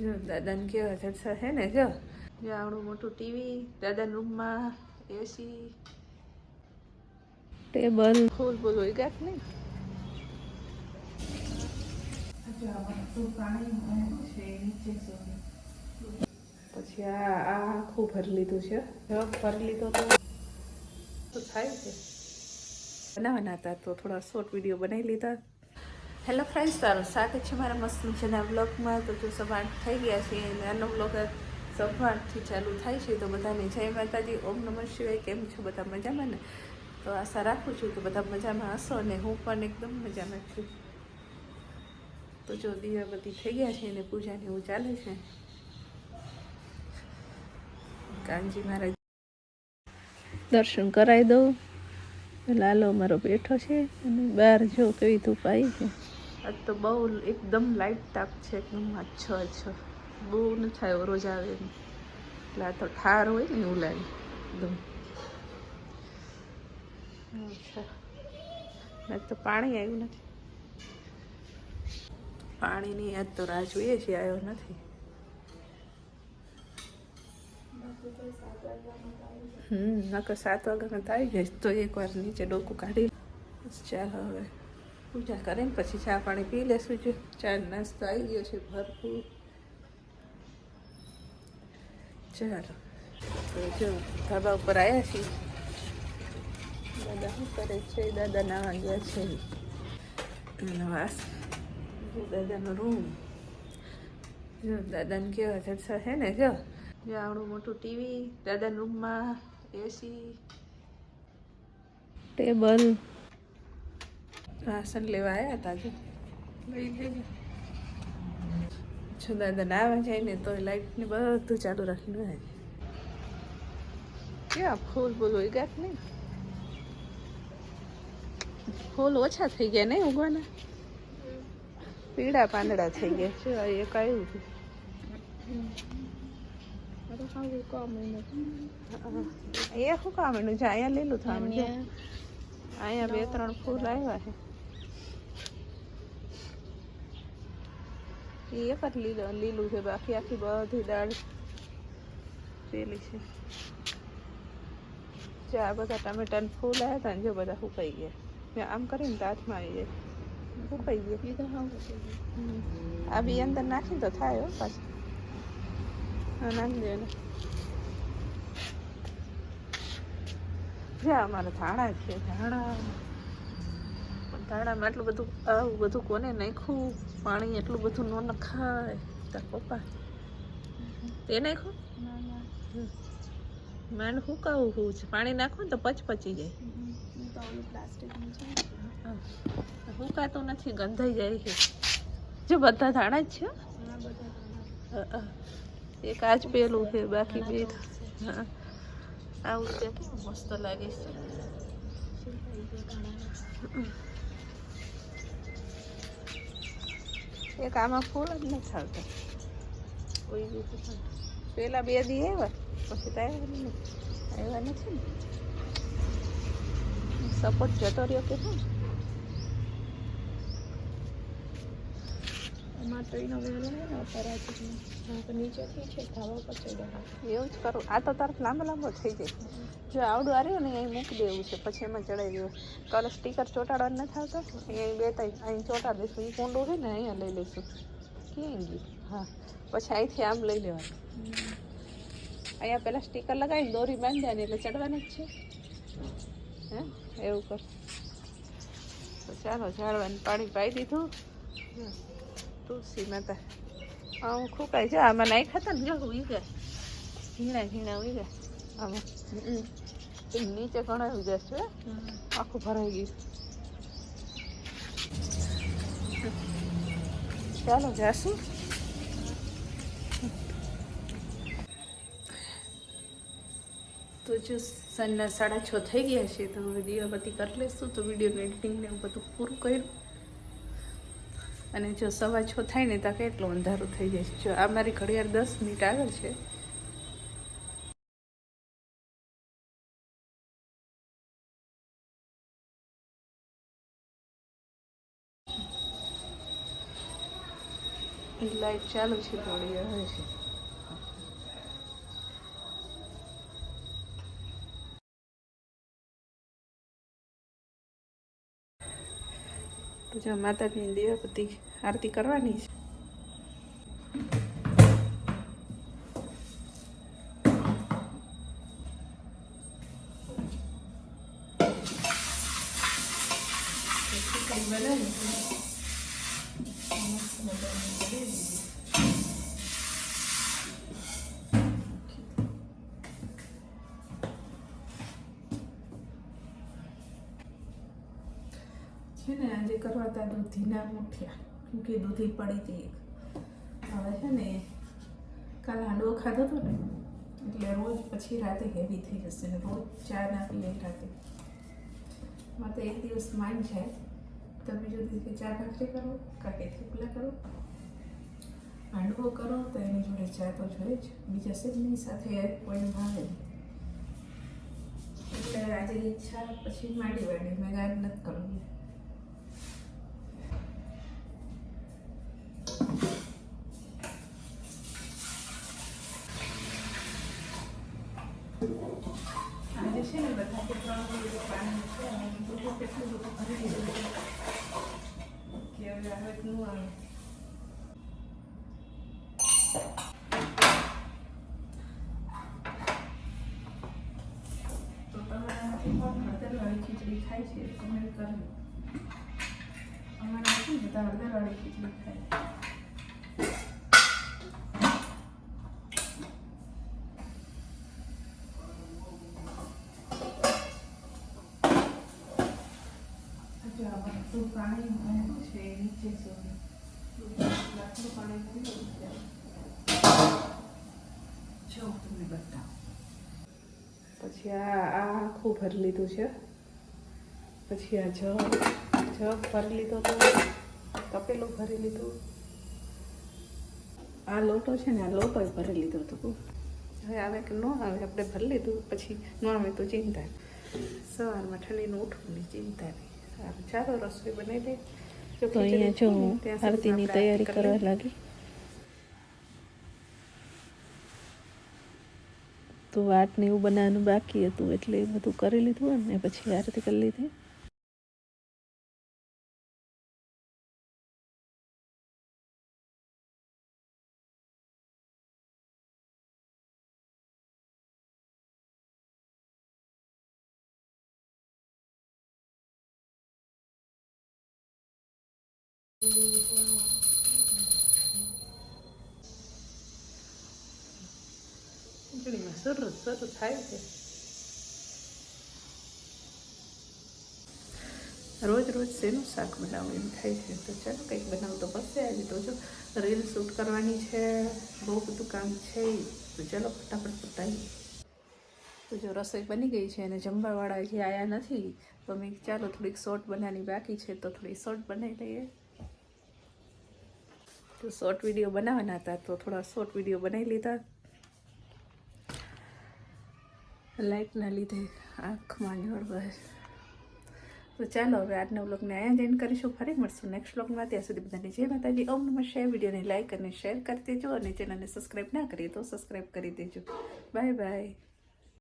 જો દાદાને કેવા જલસા છે ને જો. જો આવડું મોટું ટીવી દાદાના રૂમમાં એસી ટેબલ ફૂલ ફૂલ હોય ગાક નહીં. પછી આ આખું ભરી લીધું છે. જગ ભરી લીધો તો તો થાય છે. બનાવવાના હતા તો થોડા શોર્ટ વીડિયો બનાવી લીધા. હેલો ફ્રેન્ડ્સ તારું સ્વાગત છે મારા મસ્ત મજાના બ્લોગમાં તો જો સવાર થઈ ગયા છે અને આનો બ્લોગ સવારથી ચાલુ થાય છે. તો બધાને જય માતાજી. ઓમ નમઃ શિવાય. કેમ છો બધા મજામાં ને? તો આશા રાખું છું કે બધા મજામાં હશો અને હું પણ એકદમ મજામાં છું. તો જો દીવાબત્તી થઈ ગયા છે અને પૂજાને એવું ચાલે છે. કાનજી મહારાજ, દર્શન કરાવી દઉં. લાલો મારો બેઠો છે અને બહાર જો કેવી ધૂપ આવી છે. આજ તો બહુ એકદમ લાઇટ તાપ છે એકદમ અચ્છો અચ્છો બહુ ન થાય રોજ આવે એમ. એટલે આ તો ઠાર હોય ને એવું લાગે એકદમ. આજ તો પાણી આવ્યું નથી. પાણીની આજ તો રાહ જોઈએ છીએ આવ્યો નથી. હમ નકર સાત વાગ્યામાં તો આવી જાય તો એકવાર નીચે ડોકું કાઢી ચાલો હવે. પૂજા કરીને પછી ચા પાણી પી લેશું જો ચા નાસ્તો આવી ગયો છે ભરપૂર. ચાલો જો, ધાબા ઉપર આવ્યા છીએ. દાદા શું કરે છે? દાદા નાવા ગયા છે. નવાસ દાદાનો રૂમ. જો, દાદાને કેવા જલસા છે ને, જો. જો, આવડું મોટું ટીવી દાદાના રૂમમાં એસી ટેબલ. વાસણ લેવા આવ્યા હતા જો. લઈ લેજો. જો દાદા નાવા જાય ને તો લાઇટને બધું ચાલુ રાખીને આવે ક્યાં ફૂલ ફૂલ હોય ગયા નહીં. ફૂલ ઓછા થઈ ગયા નહીં ઉગવાના? પીળા પાંદડા થઈ ગયા. છે. એ કયું હતું છે એ શું કામ એનું છે? અહીંયા લીલું થવાનું અહીંયા બે ત્રણ ફૂલ આવ્યા છે. એ એક જ લીલું લીલું છે બાકી આખી બધી દાળ પેલી છે. આ બધા ટમેટાના ફૂલ આવ્યા હતા ને જો બધા સુકાઈ ગયા. મેં આમ કરીને તો હાથમાં આવી જાય. સુકાઈ ગયા. આ બી અંદર નાખીને તો થાય હો પાછું. નાખી દે જ્યાં અમારે ધાણા છે. ધાણા. પણ ધાણામાં એટલું બધું આવું બધું કોને નાખ્યું? પાણી એટલું બધું ન નખાય. તાર પપ્પા. તે નાખો. માંડ હુકાવું હોવું છે? પાણી નાખો ને તો પચ પચી જાય. હુકાતું નથી ગંધાઈ જાય છે. જો બધા ધાણા જ છે. એક આજ પેલું છે બાકી બે હા. આવું છે મસ્ત લાગે છે. એક આમાં ફૂલ જ નથી આવતા કોઈ બીજું. પેલા બે દી આવ્યા પછી તો આવ્યા નથી ને. સપોર્ટ જતો રહ્યો કે શું એવું જ કરું. આ તો તરત લાંબો લાંબો થઈ જાય. જો આવડું આવ્યું ને અહીં મૂકી દેવું છે, પછી એમાં ચડાવી દેવું. કલર સ્ટીકર ચોંટાડવાનું નથી આવતો? અહીં બે ત્રણ, અહીં ચોંટાડી દઈશું. એ કુંડું છે ને, અહીંયા લઈ લઈશું. ક્યાં ગયું? હા. પછી અહીંથી આમ લઈ લેવાનું. અહીંયા પેલા સ્ટીકર લગાવીને દોરી બાંધ્યા એટલે ચડવાની જ છે. હે? એવું કર. તો ચાલો, ઝાડવાનું પાણી પાઈ દીધું. તુલસી માતા હા ખૂકાય છે. આમાં નાખ્યા ખાતા ને જો ઉઈ ગયા ઝીણા ઝીણા ઉઈ ગયા આમાં. નીચે ઘણા ઉઈ ગયા છે આખું ભરાઈ ગયું. ચાલો જાશું તો જો સાંજના સાડા છ થઈ ગયા છે તો હવે દિવાબતી કરી લઈશું તો વિડીયોનું એડિટિંગ ને એવું બધું પૂરું કર્યું. અને જો સવા છ થાય ને ત્યાં કેટલું અંધારું થઈ જાય છે જો આ મારી ઘડિયાળ દસ મિનિટ આગળ છે એ લાઈટ ચાલુ છે થોડી હવે છે જો માતાજીની દેવપતિ આરતી કરવાની છે કંઈ બનાવી છે ને, આજે કરવા હતા દૂધીના મૂઠિયા કે દૂધી પડી હતી એક. હવે છે ને, કાલ હાંડવો ખાધો હતો ને, એટલે રોજ પછી રાતે હેવી થઈ જશે ને, રોજ ચા ના પીએ રાતે. મારે એક દિવસ માન છે તો બીજો દિવસે ચા ભાખરી કરો કાંઈ થેપલા કરો, હાંડવો કરો, તો એની જોડે ચા તો જોઈએ જ, બીજા સેજની સાથે કોઈને ભાવે એટલે આજે ઈચ્છા પછી માંડી વાળી, મેં ગાય નથી કરવું ખીચડી ખાય છે કમેન્ટ કરજો અમારે શું બધા હળદરવાળી ખીચડી ખાય બધું પાણી છે નીચે સુધી પાણી ભરી દીધું છે જો તમને બતાવો. પછી આ આ આખું ભરી લીધું છે. પછી આ જગ જગ ભરી લીધો તો તપેલું ભરી લીધું. આ લોટો છે ને આ લોટો ભરી લીધો હતો હવે આવે કે ન આવે આપણે ભરી લીધું પછી ન આવે તો ચિંતા. સવારમાં ઠંડીનું ઉઠવાની ચિંતા ચાલો રસોઈ બનાવી દે જો તો અહીંયા જો આરતીની તૈયારી કરવા લાગી તો વાટ ને એવું બનાવવાનું બાકી હતું એટલે એ બધું કરી લીધું અને પછી આરતી કરી લીધી ખીચડીમાં સરસ સરસ થાય છે રોજ રોજ શેનું શાક બનાવું એમ થાય છે તો ચાલો કંઈક બનાવું તો બસે આજે તો જો રીલ શૂટ કરવાની છે બહુ બધું કામ છે તો ચાલો ફટાફટ પતાવીએ તો જો રસોઈ બની ગઈ છે અને જમવાવાળા હજી આવ્યા નથી તો મેં ચાલો થોડીક શોર્ટ બનાવવાની બાકી છે તો થોડી શોર્ટ બનાવી લઈએ તો શોર્ટ વીડિયો બનાવવાના હતા તો થોડા શોર્ટ વીડિયો બનાવી લીધા. લાઇટના લીધે આંખમાં વહે. તો ચાલો હવે આજના બ્લોગને અહીંયા જ કરીશું. ફરી મળશું નેક્સ્ટ બ્લોગમાં ત્યાં સુધી બધાને જય માતાજી. ઓમ નમઃ. શેર વિડીયોને લાઇક અને શેર કરી દેજો અને ચેનલને સબસ્ક્રાઈબ ના કરીએ તો સબસ્ક્રાઈબ કરી દેજો. Bye bye